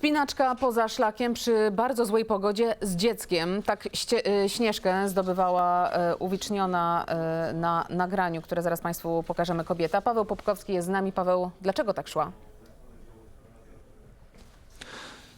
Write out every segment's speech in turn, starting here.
Wspinaczka poza szlakiem przy bardzo złej pogodzie z dzieckiem. Tak y, Śnieżkę zdobywała y, uwiczniona y, na nagraniu, które zaraz Państwu pokażemy kobieta. Paweł Popkowski jest z nami. Paweł, dlaczego tak szła?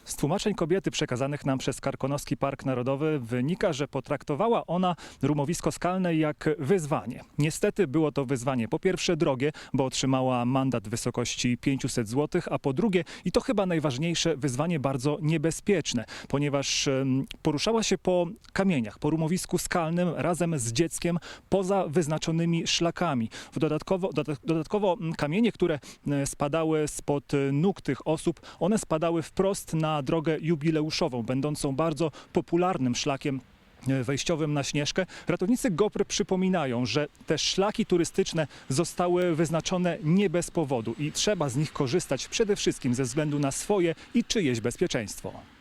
Z tłumaczeń kobiety przekazanych nam przez Karkonoski Park Narodowy wynika, że potraktowała ona rumowisko skalne jak wyzwanie. Niestety było to wyzwanie po pierwsze drogie, bo otrzymała mandat w wysokości 500 zł, a po drugie, i to chyba najważniejsze, wyzwanie bardzo niebezpieczne, ponieważ poruszała się po kamieniach, po rumowisku skalnym razem z dzieckiem poza wyznaczonymi szlakami. Dodatkowo, doda- dodatkowo mm, kamienie, które e, spadały spod e, nóg tych osób, one spadały wprost na drogę jubileuszową, będącą bardzo popularnym szlakiem e, wejściowym na Śnieżkę. Ratownicy GOPR przypominają, że te szlaki turystyczne zostały wyznaczone nie bez powodu i trzeba z nich korzystać przede wszystkim ze względu na swoje i czyjeś bezpieczeństwo.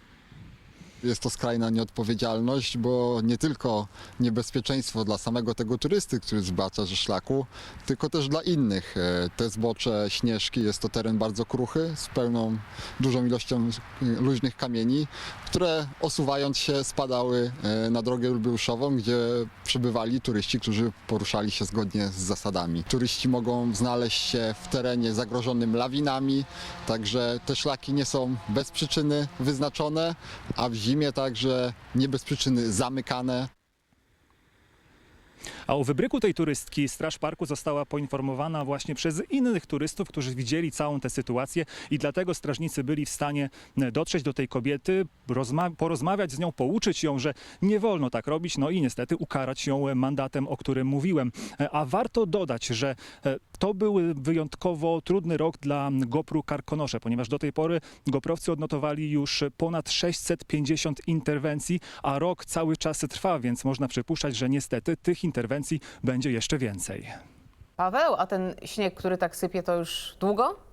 Jest to skrajna nieodpowiedzialność, bo nie tylko niebezpieczeństwo dla samego tego turysty, który zbacza ze szlaku, tylko też dla innych. E, Te zbocze Śnieżki jest to teren bardzo kruchy, z pełną, dużą ilością e, luźnych kamieni, które osuwając się spadały e, na drogę jubileuszową, gdzie przebywali turyści, którzy poruszali się zgodnie z zasadami. Turyści mogą znaleźć się w terenie zagrożonym lawinami, także te szlaki nie są bez przyczyny wyznaczone, a w zimie także nie bez przyczyny zamykane. A o wybryku tej turystki Straż Parku została poinformowana właśnie przez innych turystów, którzy widzieli całą tę sytuację i dlatego strażnicy byli w stanie e, dotrzeć do tej kobiety, rozma- porozmawiać z nią, pouczyć ją, że nie wolno tak robić, no i niestety ukarać ją e, mandatem, o którym mówiłem. E, A warto dodać, że to był wyjątkowo trudny rok dla GoPru Karkonosze, ponieważ do tej pory GoProwcy odnotowali już ponad 650 interwencji, a rok cały czas trwa, więc można przypuszczać, że niestety tych interwencji będzie jeszcze więcej. Paweł, a ten śnieg, który tak sypie, to już długo?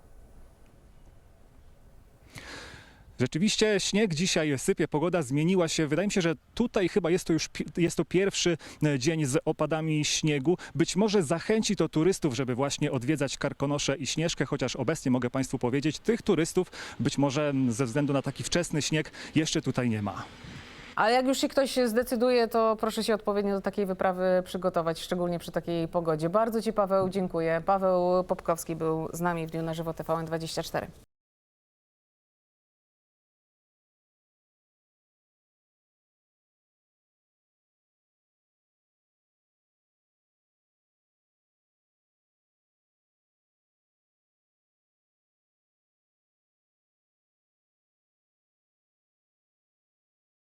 Rzeczywiście śnieg dzisiaj sypie, pogoda zmieniła się. Wydaje mi się, że tutaj chyba jest to już jest to pierwszy e, dzień z opadami śniegu. Być może zachęci to turystów, żeby właśnie odwiedzać Karkonosze i Śnieżkę, chociaż obecnie mogę Państwu powiedzieć, tych turystów być może ze względu na taki wczesny śnieg jeszcze tutaj nie ma. Ale jak już się ktoś zdecyduje, to proszę się odpowiednio do takiej wyprawy przygotować, szczególnie przy takiej pogodzie. Bardzo Ci, Paweł, dziękuję. Paweł Popkowski był z nami w dniu na żywo TVN24.